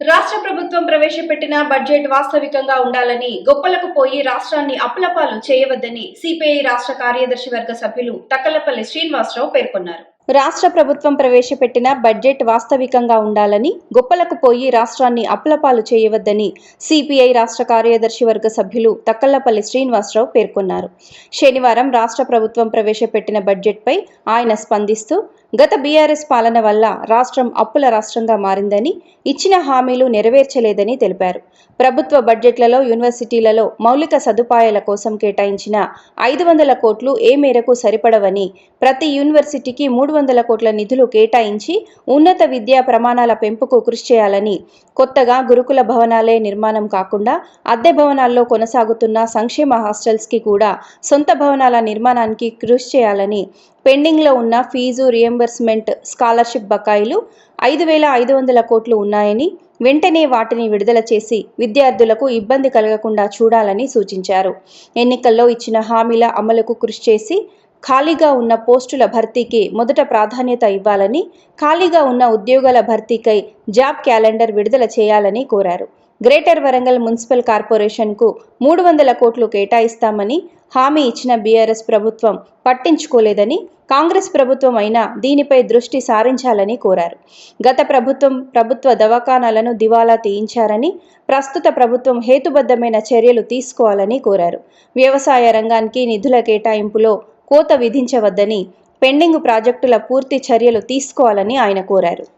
రాష్ట్ర ప్రభుత్వం ప్రవేశపెట్టిన బడ్జెట్ వాస్తవికంగా ఉండాలని గొప్పలకు పోయి రాష్ట్రాన్ని అప్పులపాలు చేయవద్దని సిపిఐ రాష్ట్ర కార్యదర్శి వర్గ సభ్యులు తక్కలపల్లి శ్రీనివాసరావు పేర్కొన్నారు. రాష్ట్ర ప్రభుత్వం ప్రవేశపెట్టిన బడ్జెట్ వాస్తవికంగా ఉండాలని గొప్పలకు పోయి రాష్ట్రాన్ని అప్పులపాలు చేయవద్దని సిపిఐ రాష్ట్ర కార్యదర్శి వర్గ సభ్యులు తక్కలపల్లి శ్రీనివాసరావు పేర్కొన్నారు. శనివారం రాష్ట్ర ప్రభుత్వం ప్రవేశపెట్టిన బడ్జెట్పై ఆయన స్పందిస్తూ గత బీఆర్ఎస్ పాలన వల్ల రాష్ట్రం అప్పుల రాష్ట్రంగా మారిందని ఇచ్చిన హామీలు నెరవేర్చలేదని తెలిపారు. ప్రభుత్వ బడ్జెట్లలో యూనివర్సిటీలలో మౌలిక సదుపాయాల కోసం కేటాయించిన ఐదు వందల కోట్లు ఏ మేరకు సరిపడవని ప్రతి యూనివర్సిటీకి మూడు వందల కోట్ల నిధులు కేటాయించి ఉన్నత విద్యా ప్రమాణాల పెంపుకు కృషి చేయాలని కొత్తగా గురుకుల భవనాలే నిర్మాణం కాకుండా అద్దె భవనాల్లో కొనసాగుతున్న సంక్షేమ హాస్టల్స్కి కూడా సొంత భవనాల నిర్మాణానికి కృషి చేయాలని పెండింగ్లో ఉన్న ఫీజు రియంబర్స్మెంట్ స్కాలర్షిప్ బకాయిలు ఐదు వేల ఐదు వందల కోట్లు ఉన్నాయని వెంటనే వాటిని విడుదల చేసి విద్యార్థులకు ఇబ్బంది కలగకుండా చూడాలని సూచించారు. ఎన్నికల్లో ఇచ్చిన హామీల అమలుకు కృషి చేసి ఖాళీగా ఉన్న పోస్టుల భర్తీకి మొదట ప్రాధాన్యత ఇవ్వాలని ఖాళీగా ఉన్న ఉద్యోగాల భర్తీకై జాబ్ క్యాలెండర్ విడుదల చేయాలని కోరారు. గ్రేటర్ వరంగల్ మున్సిపల్ కార్పొరేషన్కు మూడు వందల కోట్లు కేటాయిస్తామని హామీ ఇచ్చిన బీఆర్ఎస్ ప్రభుత్వం పట్టించుకోలేదని కాంగ్రెస్ ప్రభుత్వం అయినా దీనిపై దృష్టి సారించాలని కోరారు. గత ప్రభుత్వం ప్రభుత్వ దవాఖానాలను దివాలా తీయించారని ప్రస్తుత ప్రభుత్వం హేతుబద్ధమైన చర్యలు తీసుకోవాలని కోరారు. వ్యవసాయ రంగానికి నిధుల కేటాయింపులో కోత విధించవద్దని పెండింగ్ ప్రాజెక్టుల పూర్తి చర్యలు తీసుకోవాలని ఆయన కోరారు.